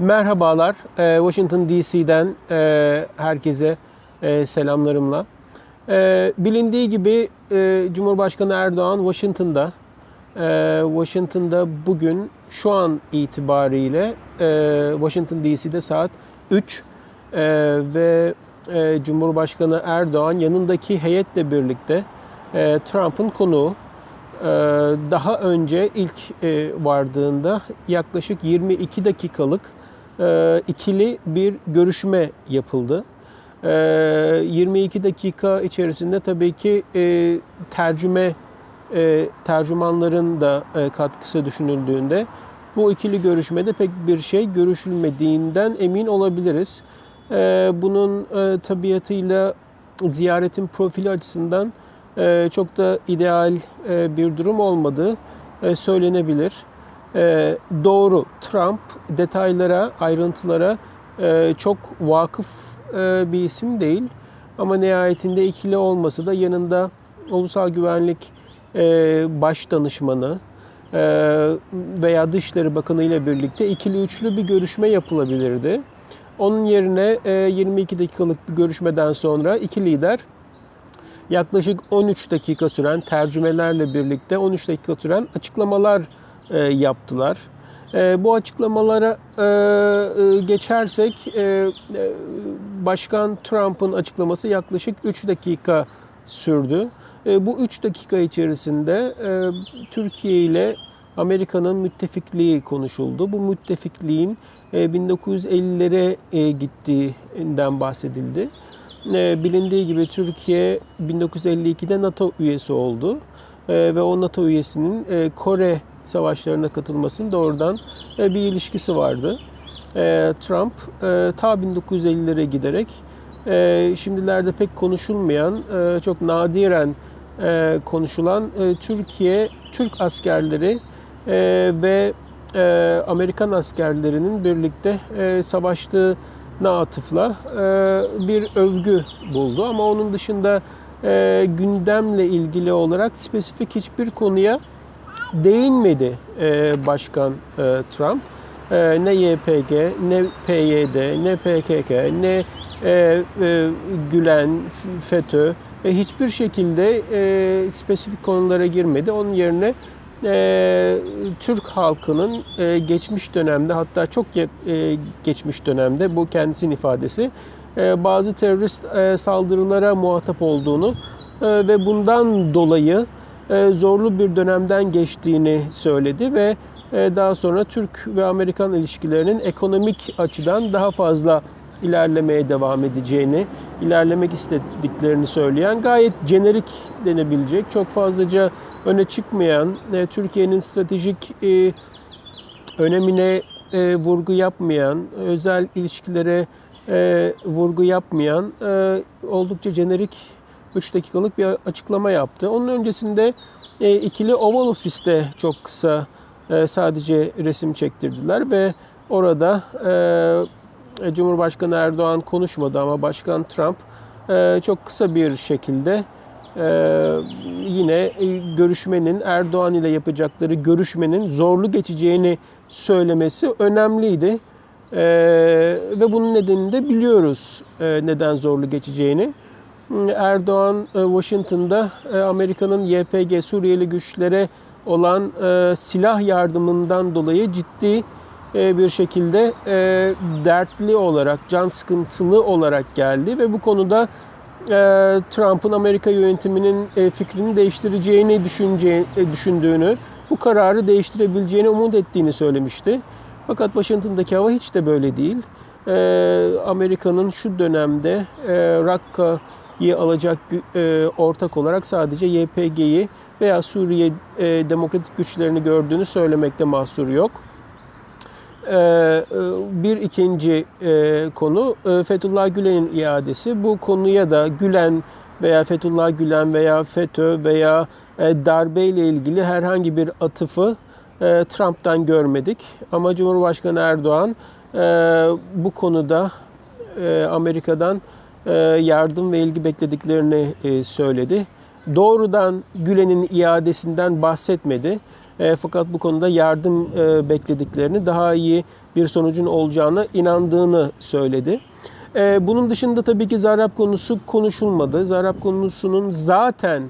Merhabalar, Ee, Washington DC'den e, herkese e, selamlarımla. E, Bilindiği gibi e, Cumhurbaşkanı Erdoğan Washington'da. E, Washington'da bugün şu an itibariyle Washington DC'de saat 3 E, ve Cumhurbaşkanı Erdoğan yanındaki heyetle birlikte Trump'ın konuğu. Ee, daha önce ilk vardığında yaklaşık 22 dakikalık e, ikili bir görüşme yapıldı. Ee, 22 dakika içerisinde tabii ki e, tercüme e, tercümanların da e, katkısı düşünüldüğünde bu ikili görüşmede pek bir şey görüşülmediğinden emin olabiliriz. Ee, bunun e, tabiatıyla ziyaretin profili açısından e, çok da ideal e, bir durum olmadığı e, söylenebilir. E, doğru, Trump detaylara, ayrıntılara e, çok vakıf e, bir isim değil. Ama nihayetinde ikili olması da yanında Ulusal Güvenlik e, Baş Danışmanı e, veya Dışişleri Bakanı ile birlikte ikili üçlü bir görüşme yapılabilirdi. Onun yerine e, 22 dakikalık bir görüşmeden sonra iki lider yaklaşık 13 dakika süren tercümelerle birlikte 13 dakika süren açıklamalar e, yaptılar. E, bu açıklamalara e, e, geçersek e, e, Başkan Trump'ın açıklaması yaklaşık 3 dakika sürdü. E, bu 3 dakika içerisinde e, Türkiye ile Amerika'nın müttefikliği konuşuldu. Bu müttefikliğin e, 1950'lere e, gittiğinden bahsedildi. Bilindiği gibi Türkiye 1952'de NATO üyesi oldu ve o NATO üyesinin Kore savaşlarına katılmasının doğrudan e, bir ilişkisi vardı. E, Trump e, ta 1950'lere giderek şimdilerde pek konuşulmayan, çok nadiren konuşulan Türkiye, Türk askerleri ve Amerikan askerlerinin birlikte e, savaştığı atıfla bir övgü buldu. Ama onun dışında gündemle ilgili olarak spesifik hiçbir konuya değinmedi e, Başkan e, Trump. E, ne YPG, ne PYD, ne PKK, ne e, e, Gülen, FETÖ e, hiçbir şekilde e, spesifik konulara girmedi. Onun yerine e, Türk halkının e, geçmiş dönemde hatta çok e, geçmiş dönemde bu kendisinin ifadesi e, bazı terörist e, saldırılara muhatap olduğunu e, ve bundan dolayı zorlu bir dönemden geçtiğini söyledi ve e, daha sonra Türk ve Amerikan ilişkilerinin ekonomik açıdan daha fazla ilerlemeye devam edeceğini, ilerlemek istediklerini söyleyen gayet jenerik denebilecek, çok fazlaca öne çıkmayan, e, Türkiye'nin stratejik e, önemine e, vurgu yapmayan, özel ilişkilere e, vurgu yapmayan e, oldukça jenerik 3 dakikalık bir açıklama yaptı. Onun öncesinde e, ikili Oval Office'te çok kısa e, sadece resim çektirdiler ve orada e, Cumhurbaşkanı Erdoğan konuşmadı ama Başkan Trump e, çok kısa bir şekilde ee, yine e, görüşmenin Erdoğan ile yapacakları görüşmenin zorlu geçeceğini söylemesi önemliydi. Ee, ve bunun nedenini de biliyoruz e, neden zorlu geçeceğini. Erdoğan e, Washington'da e, Amerika'nın YPG Suriyeli güçlere olan e, silah yardımından dolayı ciddi bir şekilde dertli olarak, can sıkıntılı olarak geldi ve bu konuda Trump'ın Amerika yönetiminin fikrini değiştireceğini düşündüğünü, bu kararı değiştirebileceğini umut ettiğini söylemişti. Fakat Washington'daki hava hiç de böyle değil. Amerika'nın şu dönemde Rakka'yı alacak ortak olarak sadece YPG'yi veya Suriye demokratik güçlerini gördüğünü söylemekte mahsur yok. Ee, e, bir ikinci e, konu e, Fethullah Gülen'in iadesi. Bu konuya da Gülen veya Fethullah Gülen veya FETÖ veya darbe ile ilgili herhangi bir atıfı Trump'tan görmedik. Ama Cumhurbaşkanı Erdoğan bu konuda Amerika'dan yardım ve ilgi beklediklerini söyledi. Doğrudan Gülen'in iadesinden bahsetmedi. E, fakat bu konuda yardım e, beklediklerini, daha iyi bir sonucun olacağına inandığını söyledi. E, bunun dışında tabii ki Zarrab konusu konuşulmadı. Zarrab konusunun zaten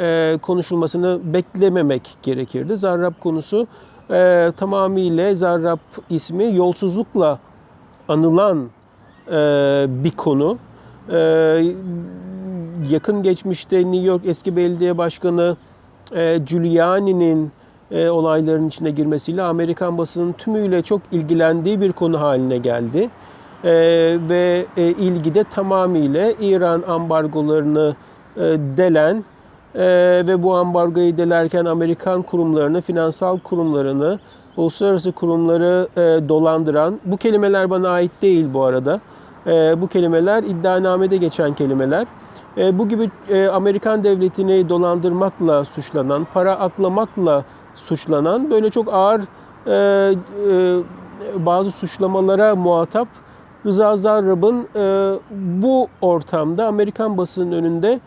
e, konuşulmasını beklememek gerekirdi. Zarrab konusu e, tamamıyla Zarrab ismi yolsuzlukla anılan e, bir konu. E, yakın geçmişte New York eski belediye başkanı e, Giuliani'nin e, olayların içine girmesiyle Amerikan basının tümüyle çok ilgilendiği bir konu haline geldi. E, ve e, ilgi de tamamıyla İran ambargolarını e, delen e, ve bu ambargoyu delerken Amerikan kurumlarını, finansal kurumlarını, uluslararası kurumları e, dolandıran, bu kelimeler bana ait değil bu arada. E, bu kelimeler iddianamede geçen kelimeler. E, bu gibi e, Amerikan devletini dolandırmakla suçlanan, para aklamakla suçlanan böyle çok ağır e, e, bazı suçlamalara muhatap Rıza Zarrab'ın e, bu ortamda Amerikan basının önünde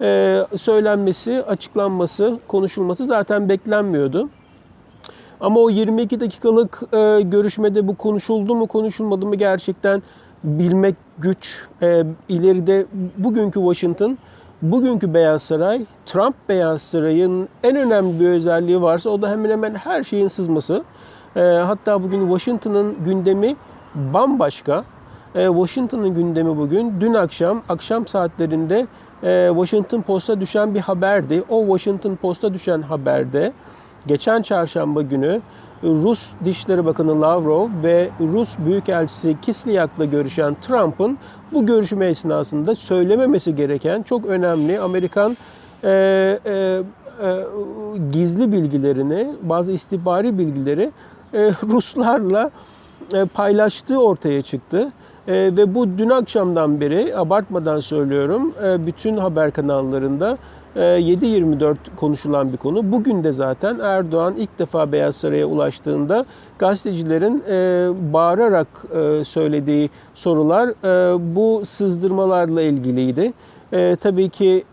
e, söylenmesi, açıklanması, konuşulması zaten beklenmiyordu. Ama o 22 dakikalık e, görüşmede bu konuşuldu mu, konuşulmadı mı gerçekten bilmek güç. E, ileride bugünkü Washington, bugünkü Beyaz Saray, Trump Beyaz Saray'ın en önemli bir özelliği varsa o da hemen hemen her şeyin sızması. E, hatta bugün Washington'ın gündemi bambaşka. E, Washington'ın gündemi bugün dün akşam, akşam saatlerinde e, Washington Post'a düşen bir haberdi. O Washington Post'a düşen haberde geçen çarşamba günü Rus Dışişleri Bakanı Lavrov ve Rus Büyükelçisi Kislyak'la görüşen Trump'ın bu görüşme esnasında söylememesi gereken çok önemli Amerikan e, e, e, gizli bilgilerini, bazı istihbari bilgileri e, Ruslarla e, paylaştığı ortaya çıktı. E, ve bu dün akşamdan beri abartmadan söylüyorum e, bütün haber kanallarında 7-24 konuşulan bir konu. Bugün de zaten Erdoğan ilk defa Beyaz Saray'a ulaştığında gazetecilerin e, bağırarak e, söylediği sorular e, bu sızdırmalarla ilgiliydi. Tabii ki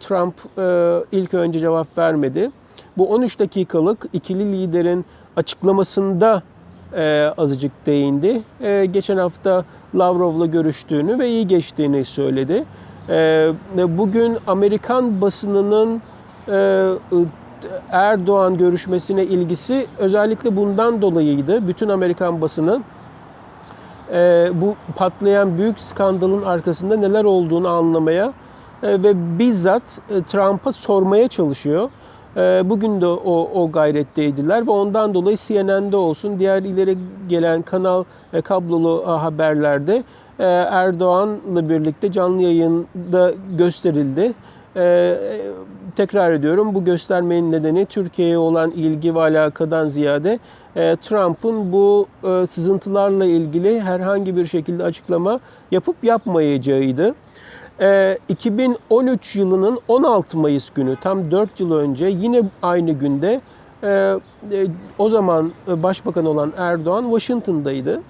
Trump ilk önce cevap vermedi. Bu 13 dakikalık ikili liderin açıklamasında azıcık değindi. Geçen hafta Lavrov'la görüştüğünü ve iyi geçtiğini söyledi. E, bugün Amerikan basınının e, Erdoğan görüşmesine ilgisi özellikle bundan dolayıydı. Bütün Amerikan basını e, bu patlayan büyük skandalın arkasında neler olduğunu anlamaya e, ve bizzat Trump'a sormaya çalışıyor. Bugün de o, o gayretteydiler ve ondan dolayı CNN'de olsun, diğer ileri gelen kanal kablolu haberlerde Erdoğan'la birlikte canlı yayında gösterildi. E, tekrar ediyorum bu göstermenin nedeni Türkiye'ye olan ilgi ve alakadan ziyade e, Trump'ın bu e, sızıntılarla ilgili herhangi bir şekilde açıklama yapıp yapmayacağıydı. 2013 e, yılının 16 Mayıs günü tam 4 yıl önce yine aynı günde o zaman başbakan olan Erdoğan Washington'daydı.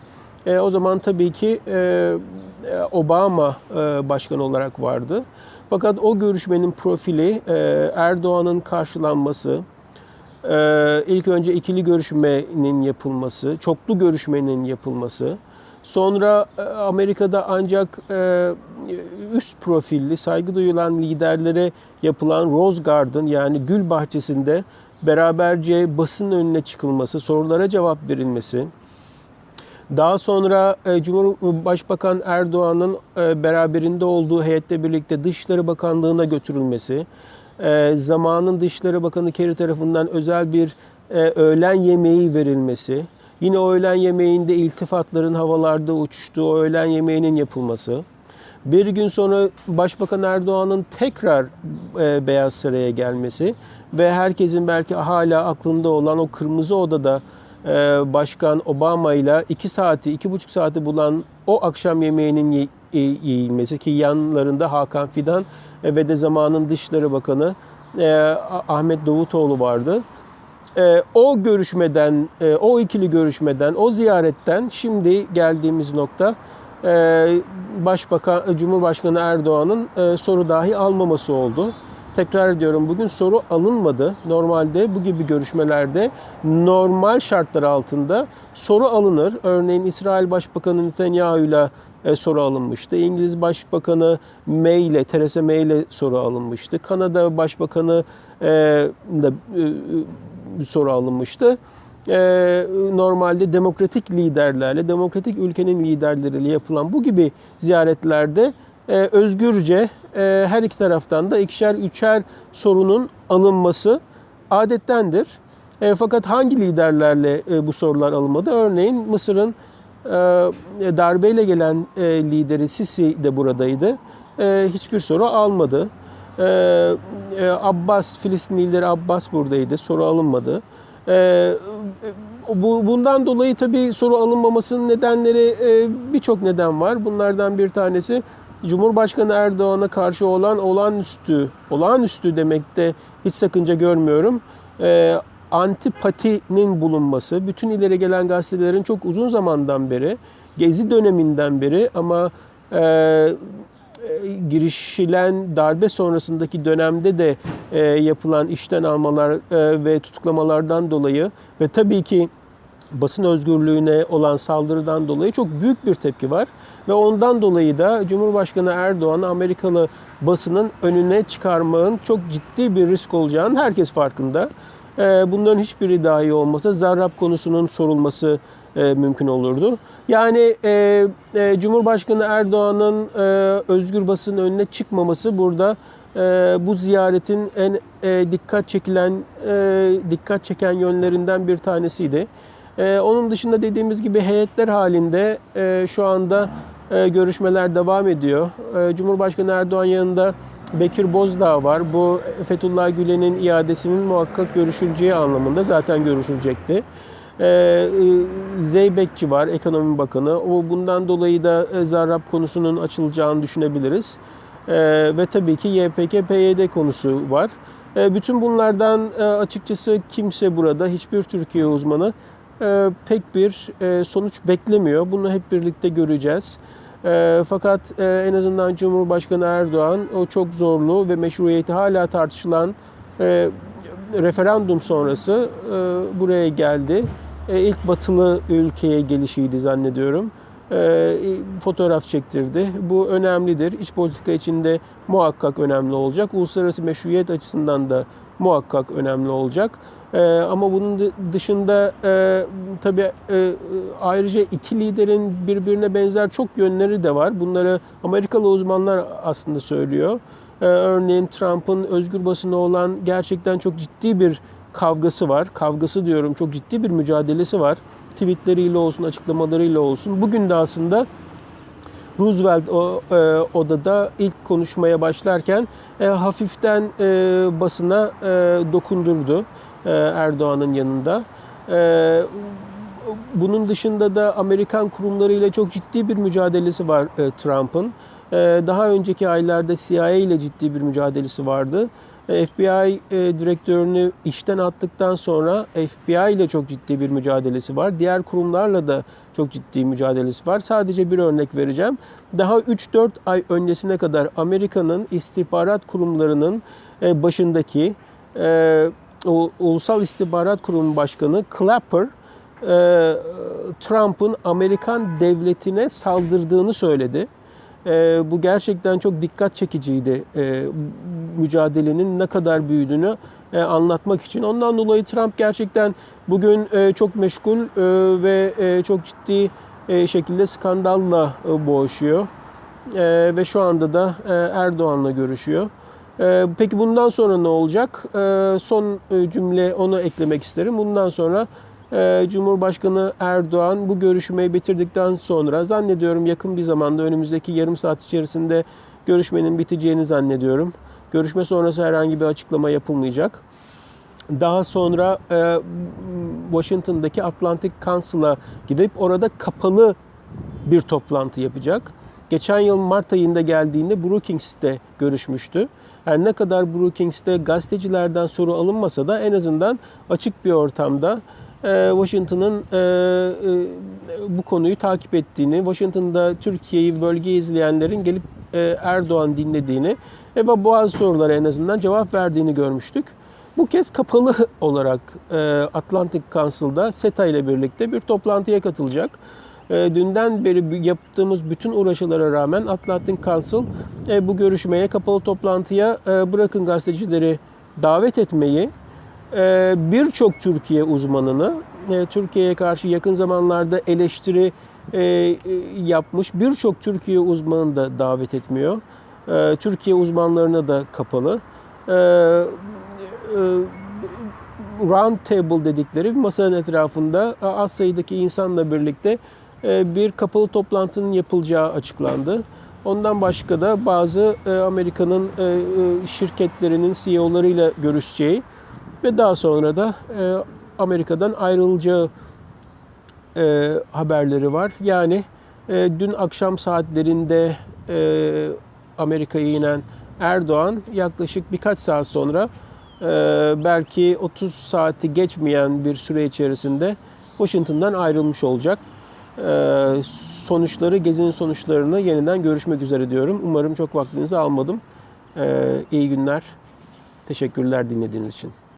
O zaman tabii ki Obama başkan olarak vardı. Fakat o görüşmenin profili Erdoğan'ın karşılanması, ilk önce ikili görüşmenin yapılması, çoklu görüşmenin yapılması, Sonra e, Amerika'da ancak e, üst profilli, saygı duyulan liderlere yapılan Rose Garden yani gül bahçesinde beraberce basın önüne çıkılması, sorulara cevap verilmesi, daha sonra e, Cumhurbaşkanı Erdoğan'ın beraberinde olduğu heyette birlikte Dışişleri Bakanlığı'na götürülmesi, zamanın Dışişleri Bakanı Kerry tarafından özel bir öğlen yemeği verilmesi, Yine öğlen yemeğinde iltifatların havalarda uçuştuğu öğlen yemeğinin yapılması. Bir gün sonra Başbakan Erdoğan'ın tekrar e, Beyaz Saray'a gelmesi ve herkesin belki hala aklında olan o kırmızı odada e, Başkan Obama ile iki saati, iki buçuk saati bulan o akşam yemeğinin ye, e, yiyilmesi ki yanlarında Hakan Fidan e, ve de zamanın Dışişleri Bakanı e, Ahmet Davutoğlu vardı o görüşmeden, o ikili görüşmeden, o ziyaretten şimdi geldiğimiz nokta Başbakan, Cumhurbaşkanı Erdoğan'ın soru dahi almaması oldu. Tekrar ediyorum bugün soru alınmadı. Normalde bu gibi görüşmelerde normal şartlar altında soru alınır. Örneğin İsrail Başbakanı Netanyahu ile e, soru alınmıştı. İngiliz Başbakanı May ile, Theresa May ile soru alınmıştı. Kanada Başbakanı e, da e, soru alınmıştı. E, normalde demokratik liderlerle, demokratik ülkenin liderleriyle yapılan bu gibi ziyaretlerde e, özgürce e, her iki taraftan da ikişer üçer sorunun alınması adettendir. E, fakat hangi liderlerle e, bu sorular alınmadı? Örneğin Mısır'ın darbeyle gelen lideri Sisi de buradaydı. Hiçbir soru almadı. Abbas, Filistin lideri Abbas buradaydı. Soru alınmadı. Bu, bundan dolayı tabii soru alınmamasının nedenleri birçok neden var. Bunlardan bir tanesi Cumhurbaşkanı Erdoğan'a karşı olan olağanüstü, olağanüstü demekte hiç sakınca görmüyorum. E, antipatinin bulunması, bütün ileri gelen gazetelerin çok uzun zamandan beri, Gezi döneminden beri ama e, e, girişilen darbe sonrasındaki dönemde de e, yapılan işten almalar e, ve tutuklamalardan dolayı ve tabii ki basın özgürlüğüne olan saldırıdan dolayı çok büyük bir tepki var. Ve ondan dolayı da Cumhurbaşkanı Erdoğan Amerikalı basının önüne çıkarmanın çok ciddi bir risk olacağını herkes farkında. E, bunların hiçbiri dahi olmasa Zarrab konusunun sorulması e, mümkün olurdu. Yani e, e, Cumhurbaşkanı Erdoğan'ın özgür basının önüne çıkmaması burada bu ziyaretin en dikkat çekilen dikkat çeken yönlerinden bir tanesiydi. E, onun dışında dediğimiz gibi heyetler halinde e, şu anda e, görüşmeler devam ediyor. E, Cumhurbaşkanı Erdoğan yanında Bekir Bozdağ var. Bu Fethullah Gülen'in iadesinin muhakkak görüşüleceği anlamında zaten görüşülecekti. Ee, Zeybekçi var, Ekonomi Bakanı. O bundan dolayı da e, Zarrab konusunun açılacağını düşünebiliriz. Ee, ve tabii ki YPK-PYD konusu var. Ee, bütün bunlardan e, açıkçası kimse burada, hiçbir Türkiye uzmanı e, pek bir sonuç beklemiyor. Bunu hep birlikte göreceğiz. Fakat en azından Cumhurbaşkanı Erdoğan o çok zorlu ve meşruiyeti hala tartışılan referandum sonrası buraya geldi e, ilk batılı ülkeye gelişiydi zannediyorum. E, fotoğraf çektirdi. Bu önemlidir. İç politika içinde muhakkak önemli olacak. Uluslararası meşruiyet açısından da muhakkak önemli olacak. E, ama bunun dışında e, tabii e, ayrıca iki liderin birbirine benzer çok yönleri de var. Bunları Amerikalı uzmanlar aslında söylüyor. E, örneğin Trump'ın özgür basına olan gerçekten çok ciddi bir kavgası var. Kavgası diyorum çok ciddi bir mücadelesi var. Tweetleriyle olsun, açıklamalarıyla olsun. Bugün de aslında Roosevelt o, e, odada ilk konuşmaya başlarken e, hafiften e, basına e, dokundurdu e, Erdoğan'ın yanında. E, bunun dışında da Amerikan kurumlarıyla çok ciddi bir mücadelesi var e, Trump'ın. E, daha önceki aylarda CIA ile ciddi bir mücadelesi vardı. FBI e, direktörünü işten attıktan sonra FBI ile çok ciddi bir mücadelesi var. Diğer kurumlarla da çok ciddi mücadelesi var. Sadece bir örnek vereceğim. Daha 3-4 ay öncesine kadar Amerika'nın istihbarat kurumlarının e, başındaki e, Ulusal İstihbarat Kurumu Başkanı Clapper Trump'ın Amerikan devletine saldırdığını söyledi. E, bu gerçekten çok dikkat çekiciydi. E, mücadelenin ne kadar büyüdüğünü e, anlatmak için. Ondan dolayı Trump gerçekten bugün e, çok meşgul e, ve e, çok ciddi e, şekilde skandalla e, boğuşuyor. E, ve şu anda da e, Erdoğan'la görüşüyor. E, peki bundan sonra ne olacak? E, son e, cümle onu eklemek isterim. Bundan sonra ee, Cumhurbaşkanı Erdoğan bu görüşmeyi bitirdikten sonra zannediyorum yakın bir zamanda önümüzdeki yarım saat içerisinde görüşmenin biteceğini zannediyorum. Görüşme sonrası herhangi bir açıklama yapılmayacak. Daha sonra e, Washington'daki Atlantic Council'a gidip orada kapalı bir toplantı yapacak. Geçen yıl Mart ayında geldiğinde Brookings'te görüşmüştü. Her ne kadar Brookings'te gazetecilerden soru alınmasa da en azından açık bir ortamda ee, Washington'ın e, e, bu konuyu takip ettiğini, Washington'da Türkiye'yi bölge izleyenlerin gelip e, Erdoğan dinlediğini ve bazı sorulara en azından cevap verdiğini görmüştük. Bu kez kapalı olarak e, Atlantic Council'da SETA ile birlikte bir toplantıya katılacak. E, dünden beri yaptığımız bütün uğraşılara rağmen Atlantic Council e, bu görüşmeye, kapalı toplantıya e, bırakın gazetecileri davet etmeyi, birçok Türkiye uzmanını, Türkiye'ye karşı yakın zamanlarda eleştiri yapmış birçok Türkiye uzmanını da davet etmiyor. Türkiye uzmanlarına da kapalı. E, round table dedikleri bir masanın etrafında az sayıdaki insanla birlikte bir kapalı toplantının yapılacağı açıklandı. Ondan başka da bazı e, Amerika'nın e, e, şirketlerinin CEO'larıyla görüşeceği ve daha sonra da e, Amerika'dan ayrılacağı e, haberleri var. Yani e, dün akşam saatlerinde e, Amerika'ya inen Erdoğan yaklaşık birkaç saat sonra e, belki 30 saati geçmeyen bir süre içerisinde Washington'dan ayrılmış olacak. E, sonuçları, gezinin sonuçlarını yeniden görüşmek üzere diyorum. Umarım çok vaktinizi almadım. E, iyi günler. Teşekkürler dinlediğiniz için.